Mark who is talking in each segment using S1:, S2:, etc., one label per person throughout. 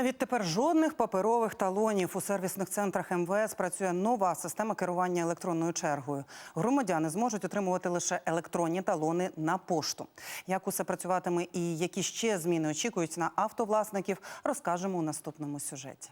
S1: Відтепер жодних паперових талонів у сервісних центрах МВС працює нова система керування електронною чергою. Громадяни зможуть отримувати лише електронні талони на пошту. Як усе працюватиме і які ще зміни очікують на автовласників, розкажемо у наступному сюжеті.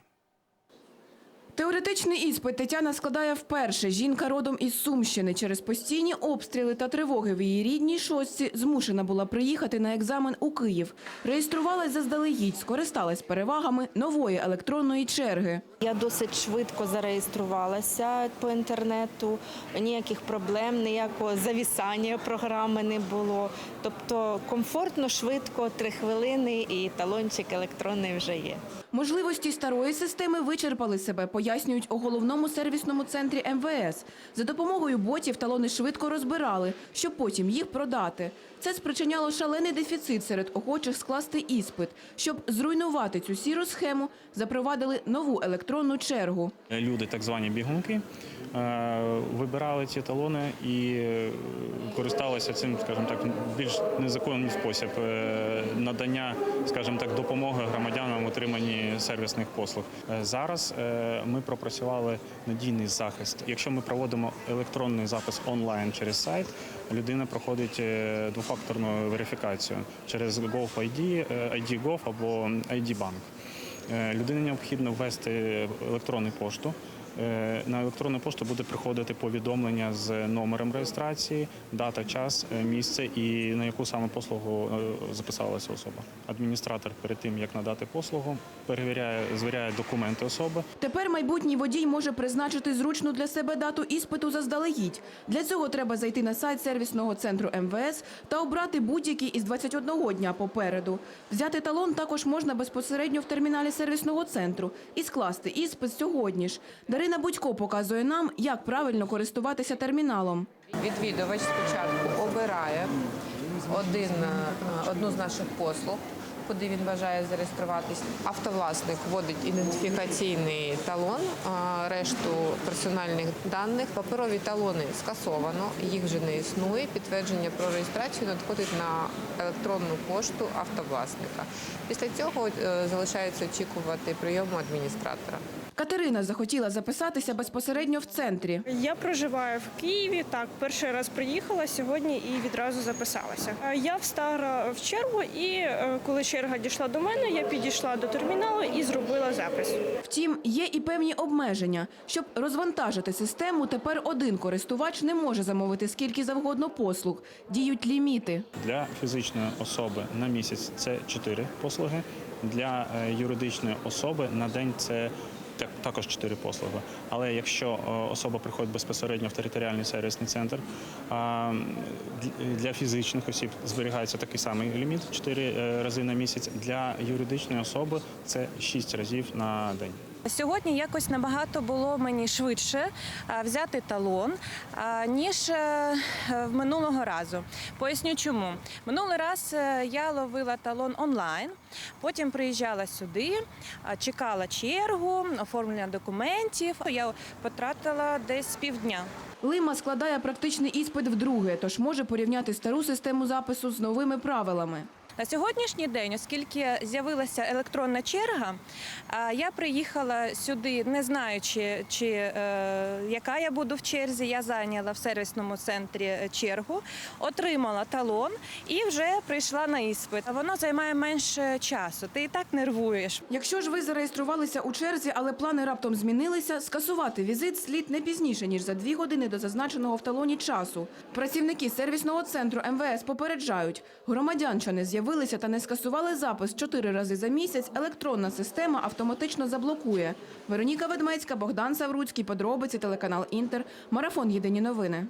S2: Теоретичний іспит Тетяна складає вперше. Жінка родом із Сумщини. Через постійні обстріли та тривоги в її рідній шостці змушена була приїхати на екзамен у Київ. Реєструвалась заздалегідь, скористалась перевагами нової електронної черги.
S3: Я досить швидко зареєструвалася по інтернету, ніяких проблем, ніякого завісання програми не було. Тобто комфортно, швидко, три хвилини і талончик електронний вже є.
S2: Можливості старої системи вичерпали себе, пояснюють у головному сервісному центрі МВС. За допомогою ботів талони швидко розбирали, щоб потім їх продати. Це спричиняло шалений дефіцит серед охочих скласти іспит. Щоб зруйнувати цю сіру схему, запровадили нову електронну чергу.
S4: Люди, так звані бігунки, е, вибирали ці талони і е, користалися цим, скажімо так, більш незаконний спосіб е, надання, скажімо так, допомоги громадянам в отриманні сервісних послуг. Зараз е, ми пропрацювали надійний захист. Якщо ми проводимо електронний запис онлайн через сайт, людина проходить е, двофакторну верифікацію через GovID, е, ID Gov або ID Bank. Е, Людині необхідно ввести електронну пошту. Е, На електронну пошту буде приходити повідомлення з номером реєстрації, дата, час, е, місце і на яку саме послугу е, записалася особа. Адміністратор перед тим як надати послугу, перевіряє, звіряє документи особи.
S2: Тепер майбутній водій може призначити зручну для себе дату іспиту заздалегідь. Для цього треба зайти на сайт сервісного центру МВС та обрати будь-який із 21 дня попереду. Взяти талон також можна безпосередньо в терміналі сервісного центру і скласти іспит сьогодні ж. Дарина Будько показує нам, як правильно користуватися терміналом.
S5: Відвідувач спочатку обирає один, е, одну з наших послуг, куди він бажає зареєструватись. Автовласник вводить ідентифікаційний талон, решту персональних даних. Паперові талони скасовано, їх вже не існує. Підтвердження про реєстрацію надходить на електронну пошту автовласника. Після цього е, залишається очікувати прийому адміністратора.
S2: Катерина захотіла записатися безпосередньо в центрі.
S6: Я проживаю в Києві. Так, перший раз приїхала сьогодні і відразу записалася. Е, Я встала в чергу, і е, коли черга дійшла до мене, я підійшла до терміналу і зробила запис.
S2: Втім, є і певні обмеження. Щоб розвантажити систему, тепер один користувач не може замовити скільки завгодно послуг. Діють ліміти.
S4: Для фізичної особи на місяць це 4 послуги. Для е, юридичної особи на день це також чотири послуги. Але якщо е, особа приходить безпосередньо в територіальний сервісний центр, для фізичних осіб зберігається такий самий ліміт 4 рази на місяць. Для юридичної особи це 6 разів на день.
S7: Сьогодні якось набагато було мені швидше взяти талон, ніж е, в минулого разу. Поясню чому. Минулий раз е, я ловила талон онлайн, потім приїжджала сюди, чекала чергу, оформлення документів. Я потратила десь півдня.
S2: Лима складає практичний іспит вдруге, тож може порівняти стару систему запису з новими правилами.
S7: На сьогоднішній день, оскільки з'явилася електронна черга, я приїхала сюди, не знаючи, чи е, яка я буду в черзі. Я зайняла в сервісному центрі чергу, отримала талон і вже прийшла на іспит. Воно займає менше часу. Ти і так нервуєш.
S2: Якщо ж ви зареєструвалися у черзі, але плани раптом змінилися, скасувати візит слід не пізніше ніж за дві години до зазначеного в талоні часу. Працівники сервісного центру МВС попереджають, громадян, що не з'явилися та не скасували запис чотири рази за місяць. Електронна система автоматично заблокує. Вероніка Ведмецька, Богдан Савруцький, подробиці телеканал Інтер. Марафон Єдині новини.